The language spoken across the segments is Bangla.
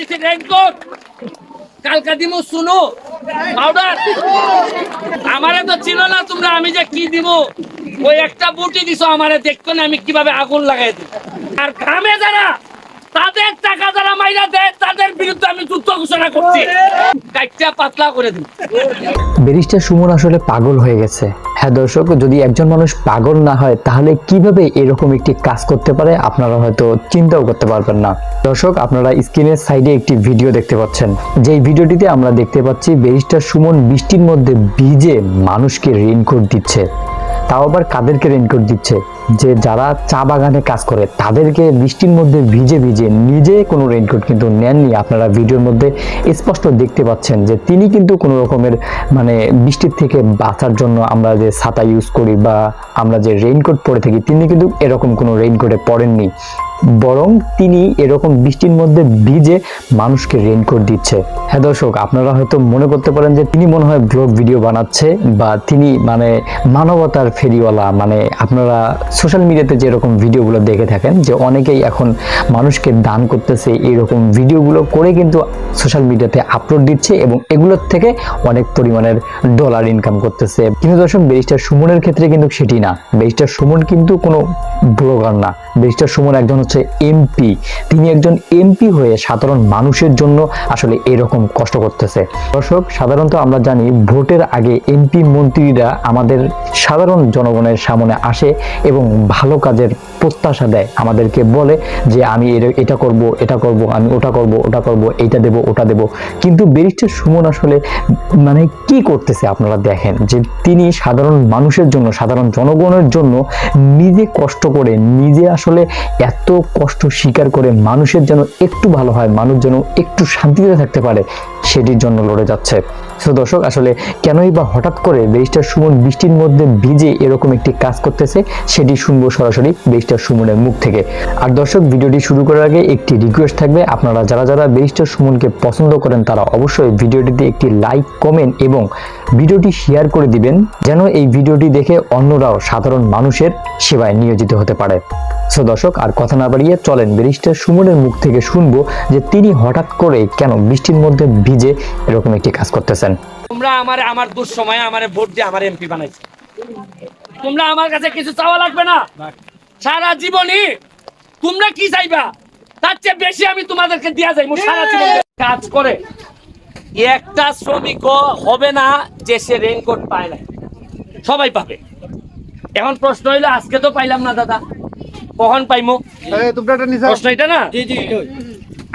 দিছি রেনকোট কালকা দিমু শুনো পাউডার। আমারে তো ছিল না তোমরা, আমি যে কি দিব ওই একটা বুটি দিছো আমারে দেখতো না আমি কীভাবে আগুন লাগাই দিই। আর গ্রামে যারা, তাদের টাকা যারা মাইরা দেয়, তাদের বিরুদ্ধে আমি যুদ্ধ ঘোষণা করছি। কাইটা পাতলা করে দিই। ব্যারিস্টার সুমন আসলে পাগল হয়ে গেছে। হ্যাঁ দর্শক, যদি একজন মানুষ পাগল না হয়, তাহলে কীভাবে এরকম একটি কাজ করতে পারে? আপনারা হয়তো চিন্তাও করতে পারবেন না। দর্শক, আপনারা স্ক্রিনের সাইডে একটি ভিডিও দেখতে পাচ্ছেন। যেই ভিডিওটিতে আমরা দেখতে পাচ্ছি, ব্যারিস্টার সুমন বৃষ্টির মধ্যে ভিজে মানুষকে রেইনকোট দিচ্ছে। তাও আবার কাদেরকে রেইনকোট দিচ্ছে? যে যারা চা বাগানে কাজ করে, তাদেরকে বৃষ্টির মধ্যে ভিজে ভিজে নিজে কোনো রেইনকোট কিন্তু নেননি। আপনারা ভিডিওর মধ্যে স্পষ্ট দেখতে পাচ্ছেন যে তিনি কিন্তু কোনো রকমের মানে বৃষ্টির থেকে বাঁচার জন্য আমরা যে ছাতা ইউজ করি বা আমরা যে রেইনকোট পরে থাকি, তিনি কিন্তু এরকম কোনো রেইনকোটে পড়েননি। বরং তিনি এরকম বৃষ্টির মধ্যে ভিজে মানুষকে রেইনকোট দিচ্ছে। হ্যাঁ দর্শক, আপনারা হয়তো মনে করতে পারেন যে তিনি মনে হয় ব্লগ ভিডিও বানাচ্ছে বা তিনি মানে মানবতার ফেরিওয়ালা। মানে আপনারা সোশ্যাল মিডিয়াতে যেরকম ভিডিওগুলো দেখে থাকেন, যে অনেকেই এখন মানুষকে দান করতেছে এরকম ভিডিওগুলো করে কিন্তু সোশ্যাল মিডিয়াতে আপলোড দিচ্ছে এবং এগুলোর থেকে অনেক পরিমাণের ডলার ইনকাম করতেছে। কিন্তু দর্শক ব্যারিস্টার সুমনের ক্ষেত্রে কিন্তু সেটি না। ব্যারিস্টার সুমন কিন্তু কোনো ব্লগার না। ব্যারিস্টার সুমন একজন হচ্ছে এমপি তিনি একজন এমপি হয়ে সাধারণ মানুষের জন্য আসলে এরকম কষ্ট করতেছে। দর্শক, সাধারণত আমরা জানি ভোটের আগে এমপি মন্ত্রীরা আমাদের সাধারণ জনগণের সামনে আসে এবং ভালো কাজের প্রত্যাশা দেয়, আমাদেরকে বলে যে আমি এটা করব এটা করব, আমি ওটা করব ওটা করব, এইটা দেব, ওটা দেব। কিন্তু ব্যারিস্টার সুমন আসলে মানে কি করতেছে আপনারা দেখেন, যে তিনি সাধারণ মানুষের জন্য, সাধারণ জনগণের জন্য নিজে কষ্ট করে, নিজে আসলে এত কষ্ট স্বীকার করে মানুষের যেন একটু ভালো হয়, মানুষ যেন একটু শান্তিতে থাকতে পারে সেটির জন্য লড়ে যাচ্ছে। তো দর্শক, আসলে কেনই বা হঠাৎ করে ব্যারিস্টার সুমন বৃষ্টির মধ্যে ভিজে এরকম একটি কাজ করতেছে, সেটি শুনব সরাসরি ব্যারিস্টার সুমনের মুখ থেকে। আর দর্শক, ভিডিওটি শুরু করার আগে একটি রিকোয়েস্ট থাকবে, আপনারা যারা যারা ব্যারিস্টার সুমনকে পছন্দ করেন, তারা অবশ্যই ভিডিওটিতে একটি লাইক কমেন্ট এবং ভিডিওটি শেয়ার করে দিবেন, যেন এই ভিডিওটি দেখে অন্যরাও সাধারণ মানুষের সেবায় নিয়োজিত হতে পারে। সো দর্শক আর কথা না বাড়িয়ে চলেন ব্যারিস্টার সুমনের মুখ থেকে শুনব যে তিনি হঠাৎ করে কেন বৃষ্টির মধ্যে ভিজে এরকম একটি কাজ করতেছেন। তোমরা আমার আমার দুঃসময়ে আমার ভোট দিয়ে আমার এমপি বানাইছে। তোমরা আমার কাছে কিছু চাওয়া লাগবে না? সারা জীবনই তোমরা কি চাইবা? তার চেয়ে বেশি আমি তোমাদেরকে দিয়া যাই সারা জীবন। কাজ করে। একটা শ্রমিক হবে না যে সে রেইনকোট পায় না সবাই পাবে। এখন প্রশ্ন হইল আজকে তো পাইলাম না দাদা। কখন পাইমো? তোমরা প্রশ্ন এটা না?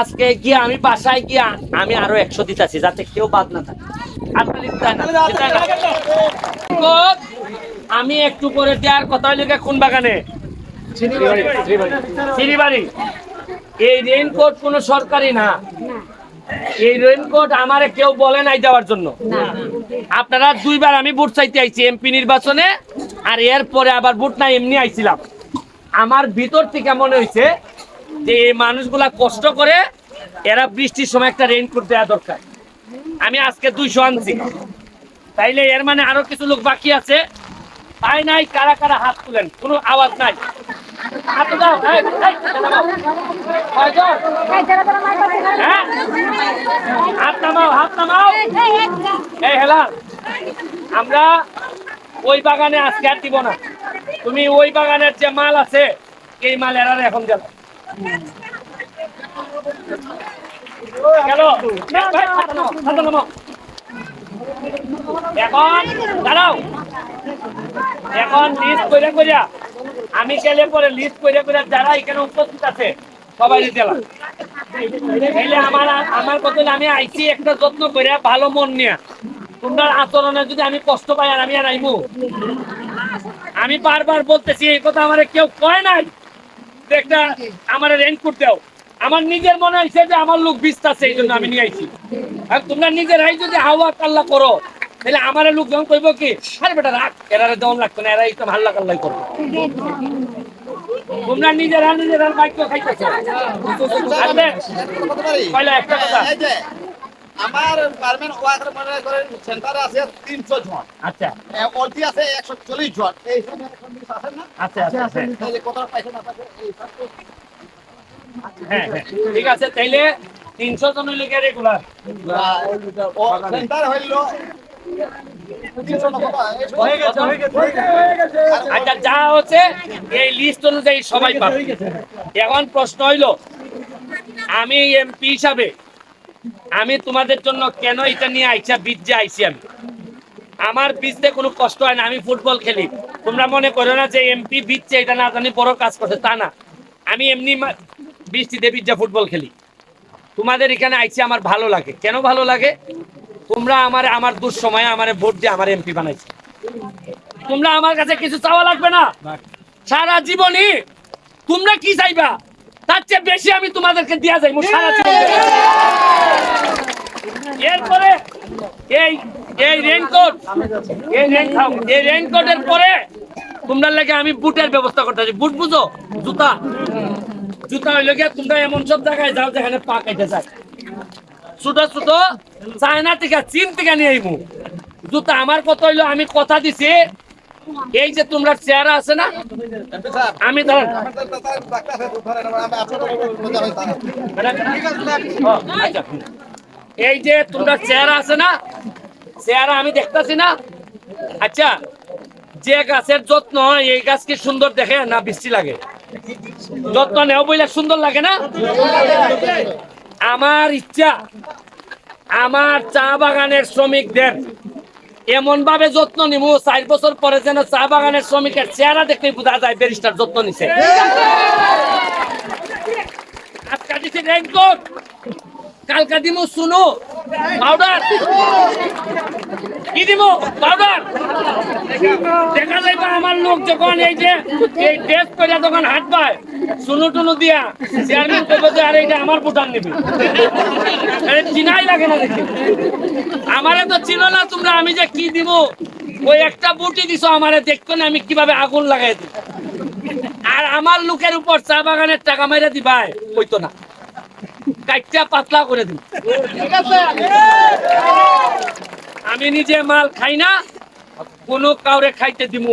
আজকে গিয়ে আমি বাসায় গিয়ে আমি আরও একশো দিতেছি যাতে কেউ বাদ না থাকে। আমি একটু করে দেওয়ার কথা হইলে কোন বাগানে? এই রেইনকোট কোনো সরকারি না। এই রেইনকোট আমারে কেউ বলে নাই দেওয়ার জন্য। আপনারা দুইবার আমি ভোট চাইতে আইছি এমপি নির্বাচনে আর এরপরে আবার ভোট নাই এমনি আইছিলাম। আমার ভিতর থেকে মনে হয়েছে যে এই মানুষগুলা কষ্ট করে এরা বৃষ্টির সময় একটা রেইনকোট দেওয়া দরকার। আমি আজকে দুইশো আনছি। তাইলে এর মানে আরও কিছু লোক বাকি আছে। তাই নাই, কারা কারা হাত তুলেন? কোনো আওয়াজ নাই? হ্যাঁ? আমরা ওই বাগানে আজকে আর দিব না। তুমি ওই বাগানের যে মাল আছে, এই মাল এরা এখন গেল। এখন, দাঁড়াও। এখন লিস্ট করে করিয়া আমি গেলে পরে লিস্ট করে করে যারা এখানে উপস্থিত আছে, সবাই দিলাম তাইলে আমার আমার কথা আমি আইছি একটা যত্ন করে ভালো মন নিয়ে। তোমরা আচরণে যদি আমি কষ্ট পাই আর আমি আর আইমু। আমি বারবার বলতেছি এই কথা আমার কেউ কয় নাই একটা আমার রেনকোট দাও আমার নিজের মনে হয়েছে যে আমার লোক বিস্তাছে এই জন্য আমি নিয়ে আইছি আর তোমরা নিজেরাই যদি হাওয়া কাল্লা করো তাহলে আমার লোক যখন কইব কি আরে বেটা রাখ এরা দেওয়ান লাগতো না এরা একদম হাল্লা কাল্লাই করব তোমরা নিজেরা নিজেরা বাক্য খাইতেছো একটা কথা আমার গার্মেন্ট ওয়ার্কার মনে করেন সেন্টারে আছে তিনশো জন। আচ্ছা। এ, আছে একশো চল্লিশ জন। এই জিনিস আছে না? আচ্ছা আচ্ছা আচ্ছা। কতটা পয়সা না হ্যাঁ হ্যাঁ। ঠিক আছে তাইলে তিনশো জন কে রেগুলার সেন্টার হইল আচ্ছা যা হচ্ছে এই লিস্ট অনুযায়ী সবাই পাবে। এখন প্রশ্ন হইল আমি এমপি হিসাবে আমি তোমাদের জন্য কেন এটা নিয়ে আইসা বীজে আইসি আমি? আমার বীজতে কোনো কষ্ট হয় না আমি ফুটবল খেলি। তোমরা মনে করো না যে এমপি বিচ্ছে এটা না জানি বড় কাজ করছে তা না। আমি এমনি বৃষ্টিতে বীজা ফুটবল খেলি। তোমাদের এখানে আইসি আমার ভালো লাগে। কেন ভালো লাগে? তোমরা আমার আমার দুঃসময়ে আমার ভোট দিয়ে আমার এমপি বানাইছে। তোমরা আমার কাছে কিছু চাওয়া লাগবে না। সারা জীবনই তোমরা কি চাইবা? তার চেয়ে বেশি আমি তোমাদেরকে দিয়া যাইবো সারা এরপরে এই এই রেনকোট এই রেন এই রেনকোটের পরে তোমরা লাগে আমি বুটের ব্যবস্থা করতে আছি বুট বুঝো? জুতা। জুতা হইলে গিয়ে তোমরা এমন সব জায়গায় যাও যেখানে পা কাইতে যায়। ছোট ছোট চায়না থেকে, চীন থেকে নিয়ে আইবো জুতা আমার কথা হইল, আমি কথা দিছি এই যে তোমরা চেহারা আছে না? আমি ধরেন। আচ্ছা। এই যে তোমরা চেহারা আছে না? চেহারা আমি দেখতাছি না। আচ্ছা যে গাছের যত্ন এই গাছ কি সুন্দর দেখে না বৃষ্টি লাগে? যত্ন নেও বইলে সুন্দর লাগে না? আমার ইচ্ছা, আমার চা বাগানের শ্রমিকদের এমন ভাবে যত্ন নিব চার বছর পরে যেন চা বাগানের শ্রমিকের চেহারা দেখতে বোঝা যায় ব্যারিস্টার যত্ন নিছে। কালকা দিমু শুনো পাউডার কি দিব? পাউডার দেখা যাইবা আমার লোক যখন এই যে, এই করে যখন হাত পায় শুনু টুনু দিয়া চেয়ারম্যান করবে যে আমার চিনাই লাগে না দেখি। আমারে তো চিনো না তোমরা, আমি যে কি দিব? ওই একটা বুটি দিছো আমারে দেখতো না আমি কীভাবে আগুন লাগাই দিই। আর আমার লোকের উপর চা বাগানের টাকা মেরে দিবাই হইতো না। কাইটা পাতলা করে দিই। আমি নিজে মাল খাই না, কোনো কাউরে খাইতে দিব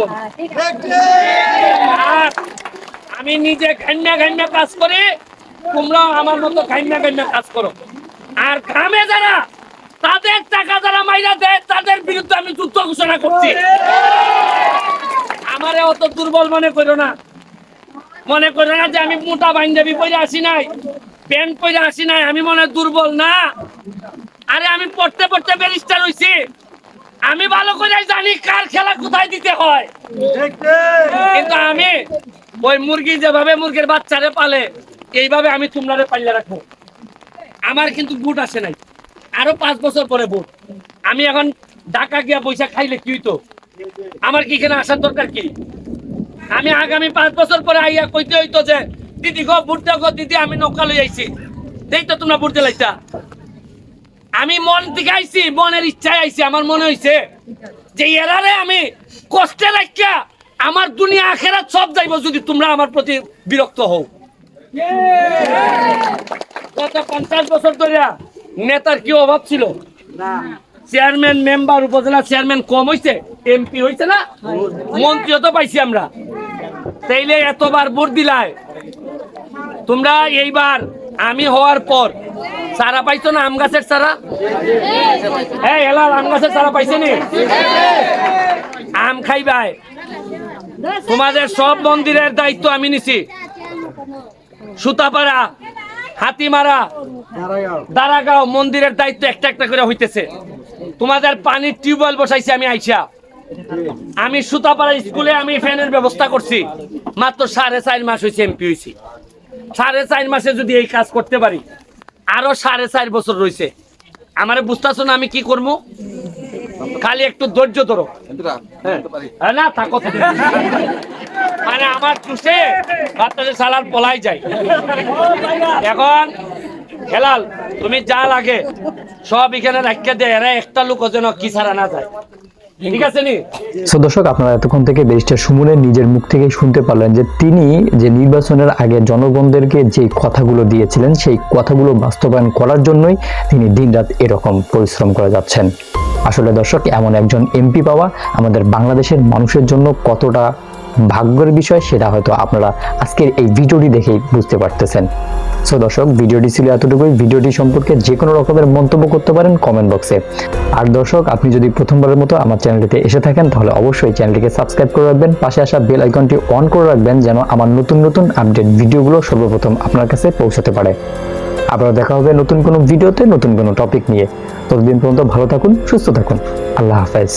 আমি নিজে ঘান্যা ঘান্যা কাজ করি, তোমরাও আমার মতো ঘান্যা ঘান্যা কাজ করো। আর গ্রামে যারা, তাদের টাকা যারা মাইরা দেয়, তাদের বিরুদ্ধে আমি যুদ্ধ ঘোষণা করছি। আমারে অত দুর্বল মনে করো না। মনে করো না যে আমি মোটা পাঞ্জাবি পরে আসি নাই, প্যান্ট পরে আসি নাই, আমি মনে দুর্বল না। আরে আমি পড়তে পড়তে ব্যারিস্টার হইছি। আমি ভালো করে জানি কার খেলা কোথায় দিতে হয়। কিন্তু আমি ওই মুরগি যেভাবে মুরগির বাচ্চারে পালে, এইভাবে আমি তোমরা পাল্লে রাখব। আমার কিন্তু বুট আসে নাই। আরও পাঁচ বছর পরে বুট। আমি এখন ঢাকা গিয়া পয়সা খাইলে কি হইতো? আমার কি এখানে আসার দরকার কি? আমি আগামী পাঁচ বছর পরে আইয়া কইতে হইতো যে, দিদি গো, বুট গো, দিদি, আমি নৌকা লই আইছি। দেই তো তোমরা বুট দিলাইতা। আমি মন থেকে আইছি মনের ইচ্ছায় আইছি আমার মনে হইছে যে এরারে আমি কষ্টে রাখিয়া আমার দুনিয়া আখেরাত সব যাইব যদি তোমরা আমার প্রতি বিরক্ত হও। গত পঞ্চাশ বছর ধরে নেতার কি অভাব ছিল? চেয়ারম্যান মেম্বার উপজেলা চেয়ারম্যান কম হইছে এমপি হইছে না? মন্ত্রীও তো পাইছি আমরা। তাইলে এতবার ভোট দিলায়। তোমরা এইবার আমি হওয়ার পর সারা পাইছো না আম গাছের সারা হ্যাঁ এলাল, আম গাছের সারা পাইছে নি? আম খাইবাই। তোমাদের সব মন্দিরের দায়িত্ব আমি নিছি। সুতাপাড়া, হাতিমারা, দারাগাঁও মন্দিরের দায়িত্ব একটা একটা করে হইতেছে। তোমাদের পানির টিউবওয়েল বসাইছি আমি আইসা। আমি সুতাপাড়া স্কুলে আমি ফ্যানের ব্যবস্থা করছি। মাত্র সাড়ে চার মাস হয়েছে এমপি হয়েছি সাড়ে চার মাসে যদি এই কাজ করতে পারি আরও সাড়ে চার বছর রয়েছে। আমারে বুঝতেছো না আমি কি করব? খালি একটু ধৈর্য ধরো। হ্যাঁ। হ্যাঁ, না থাকো। মানে আমার চুষে বাচ্চাদের সালার পলাই যায়। এখন খেলাল তুমি যা লাগে সব এখানে রাখিয়ে দেয় এরা একটা লোক যেন কি ছাড়া না যায়। ঠিক আছে সো দর্শক, আপনারা এতক্ষণ থেকে ব্যারিস্টার সুমনের নিজের মুখ থেকেই শুনতে পারলেন যে তিনি যে নির্বাচনের আগে জনগণদেরকে যে কথাগুলো দিয়েছিলেন, সেই কথাগুলো বাস্তবায়ন করার জন্যই তিনি দিনরাত এরকম পরিশ্রম করে যাচ্ছেন। আসলে দর্শক, এমন একজন এমপি পাওয়া আমাদের বাংলাদেশের মানুষের জন্য কতটা ভাগ্যের বিষয় সেটা হয়তো আপনারা আজকের এই ভিডিওটি দেখেই বুঝতে পারতেছেন। সো দর্শক, ভিডিওটি ছিল এতটুকুই। ভিডিওটি সম্পর্কে যে কোনো রকমের মন্তব্য করতে পারেন কমেন্ট বক্সে আর দর্শক, আপনি যদি প্রথমবারের মতো আমার চ্যানেলটিতে এসে থাকেন, তাহলে অবশ্যই চ্যানেলটিকে সাবস্ক্রাইব করে রাখবেন। পাশে আসা বেল আইকনটি অন করে রাখবেন, যেন আমার নতুন নতুন আপডেট ভিডিওগুলো সর্বপ্রথম আপনার কাছে পৌঁছাতে পারে। আবার দেখা হবে নতুন কোনো ভিডিওতে নতুন কোনো টপিক নিয়ে। ততদিন পর্যন্ত ভালো থাকুন, সুস্থ থাকুন। আল্লাহ হাফেজ।